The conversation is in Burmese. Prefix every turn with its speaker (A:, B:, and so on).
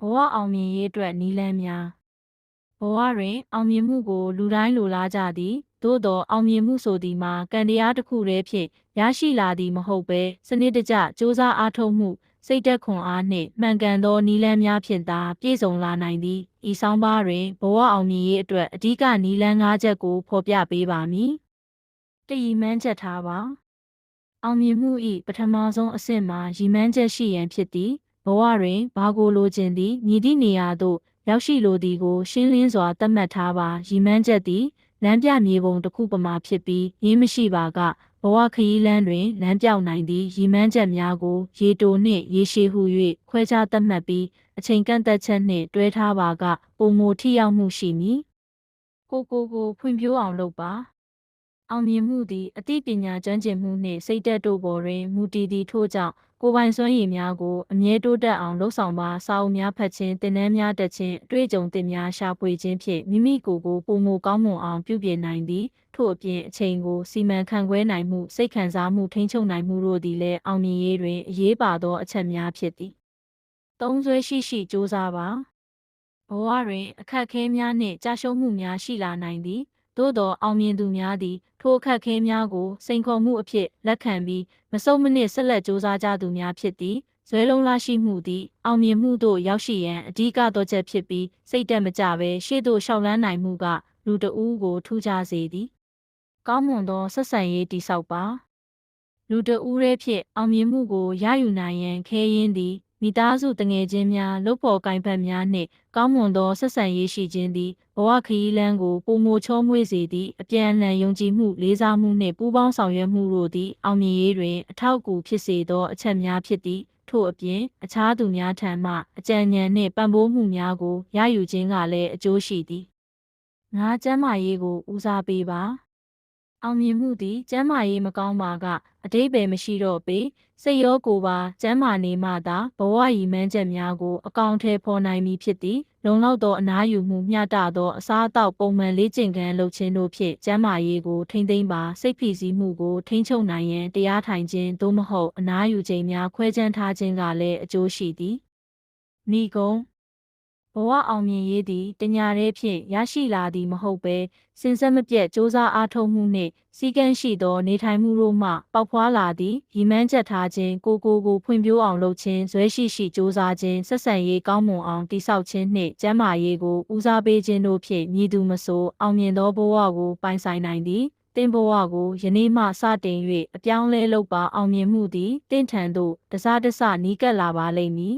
A: ဘဝအောင်မြင်ရေးအတွက်နီလန်းများဘဝတွင် အောင်မြင်မှုကို လူတိုင်းလိုလားကြသည်သို့သောအောင်မြင်မှုဆိုသည်မှာကံတရားတစ်ခုတည်းဖြင့်ရရှိလာသည်မဟုတ်ဘဲစနစ်တကျစ조사အားထုတ်မှုစိတ်သက်ခွန်အားနှင့်မှန်ကန်သောနီလန်းများဖြင့်သာပြည့်စုံလာနိုင်သည်ဤဆောင်ပါတွင်ဘဝအောင်မြင်ရေးအတွက်အဓိကနီလန်း၅ချက်ကိုဖော်ပြပေးပါမည်တည်မှန်းချက်ထားပါအောင်မြင်မှု၏ပထမဆုံးအဆင့်မှာရည်မှန်းချက်ရှိရန်ဖြစ်သည် ဘဝတွင်ဘာကိုလိုချင်သည်မြည်သည့်နေရာသို့ရောက်ရှိလိုသည်ကို ရှင်းလင်းစွာသတ်မှတ်ထားပါရည်မှန်းချက်သည်လမ်းပြမြေပုံတစ်ခုပမာဖြစ်ပြီးရင်းမရှိပါကဘဝခရီးလမ်းတွင်လမ်းပြောင်းနိုင်သည့်ရည်မှန်းချက်များကို ရေတိုနှင့်ရေရှည်ဟု၍ခွဲခြားသတ်မှတ်ပြီးအချိန်ကန့်သက်ချက်နှင့်တွဲထားပါကပုံမထိရောက်မှုရှိမည်ကိုကိုကိုဖွံ့ဖြိုးအောင်လုပ်ပါအောင်မြင်မှုသည်အသိပညာကျွမ်းကျင်မှုနှင့်စိတ်ဓာတ်တို့ပေါ်တွင်မူတည်သည့်ထို့ကြောင့် ကိုယ်ပိုင်စွမ်းရည်များကိုအမြဲတိုးတက်အောင်လှုပ်ဆောင်ပါစာအုပ်များဖတ်ခြင်းသင်တန်းများတက်ခြင်းအတွေ့အကြုံသစ်များရှာဖွေခြင်းဖြင့်မိမိကိုယ်ကိုပုံမကောင်းမွန်အောင်ပြုပြင်နိုင်သည်ထို့အပြင်အချိန်ကိုစီမံခန့်ခွဲနိုင်မှုစိတ်ခံစားမှုထိန်းချုပ်နိုင်မှုတို့သည်လည်းအောင်မြင်ရေးတွင်အရေးပါသောအချက်များဖြစ်သည်သုံးစွဲရှိရှိစ조사ပါဘဝတွင်အခက်အခဲများနှင့်ကြာရှုံးမှုများရှိလာနိုင်သည်သို့သောအောင်မြင်သူများသည် ထိုအခက်အခဲများကိုစိန်ခေါ်မှုအဖြစ်လက်ခံပြီးမစုံမနစ်ဆက်လက်စ조사ကြသူများဖြစ်သည်ဇွဲလုံးလာရှိမှုသည်အောင်မြင်မှုသို့ရောက်ရှိရန်အဓိကသောချက်ဖြစ်ပြီးစိတ်တက်မကြဘဲရှေ့သို့ရှောက်လန်းနိုင်မှုကလူတဦးကိုထူးခြားစေသည်ကောင်းမွန်သောဆက်ဆံရေးတည်ဆောက်ပါလူတဦးရဲ့ဖြစ်အောင်မြင်မှုကိုရယူနိုင်ရန်ခဲရင်းသည် မိသားစုတငယ်ချင်းများလုပ်ဖော်ကိုင်ဖက်များနှင့်ကောင်းမွန်သောဆက်ဆံရေးရှိခြင်းသည်ဘဝခရီးလမ်းကိုပုံမချောမွေ့စေသည့်အပြန်အလှန်ယုံကြည်မှုလေးစားမှုနှင့်ပူးပေါင်းဆောင်ရွက်မှုတို့သည်အောင်မြင်ရေးတွင်အထောက်အကူဖြစ်စေသောအချက်များဖြစ်သည်ထို့အပြင်အခြားသူများထံမှအကြံဉာဏ်နှင့်ပံ့ပိုးမှုများကိုရယူခြင်းကလည်းအကျိုးရှိသည်ငါကျမ်းမာရေးကိုဦးစားပေးပါ အောင်မြင်မှုသည်ကျမ်းမာရေးမကောင်းပါကအတိပ္ပယ်မရှိတော့ပေစိတ်ရောကိုယ်ပါကျမ်းမာနေမှသာဘဝရည်မှန်းချက်များကိုအကောင့်ထဲပေါ်နိုင်မည်ဖြစ်သည်လုံလောက်သောအနားယူမှုမျှတသောအစားအသောက်ပုံမှန်လေ့ကျင့်ခန်းလုပ်ခြင်းတို့ဖြင့်ကျမ်းမာရေးကိုထိမ့်သိမ်းပါစိတ်ဖိစီးမှုကိုထိန်းချုပ်နိုင်ရန်တရားထိုင်ခြင်းသို့မဟုတ်အနားယူခြင်းများခွဲခြမ်းထားခြင်းကလည်းအကျိုးရှိသည်မိကုံ ဘဝအောင်မြင်ရေးသည်တညာတည်းဖြင့်ရရှိလာသည်မဟုတ်ဘဲစင်စက်မပြတ်စ조사အားထုတ်မှုနှင့်စီကံရှိသောနေထိုင်မှုတို့မှပေါက်ဖွားလာသည်ရည်မှန်းချက်ထားခြင်းကိုကိုကိုဖွံ့ဖြိုးအောင်လုပ်ခြင်းဇွဲရှိရှိစ조사ခြင်းဆက်ဆံရေးကောင်းမွန်အောင်တည်ဆောက်ခြင်းနှင့်ကျန်းမာရေးကိုဦးစားပေးခြင်းတို့ဖြင့်မြည်သူမဆိုအောင်မြင်သောဘဝကိုပိုင်ဆိုင်နိုင်သည်တင်ဘဝကိုယနေ့မှစတင်၍အပြောင်းလဲလုပ်ပါအောင်မြင်မှုသည်တင့်ထန်သို့တစားတစနီးကပ်လာပါလိမ့်မည်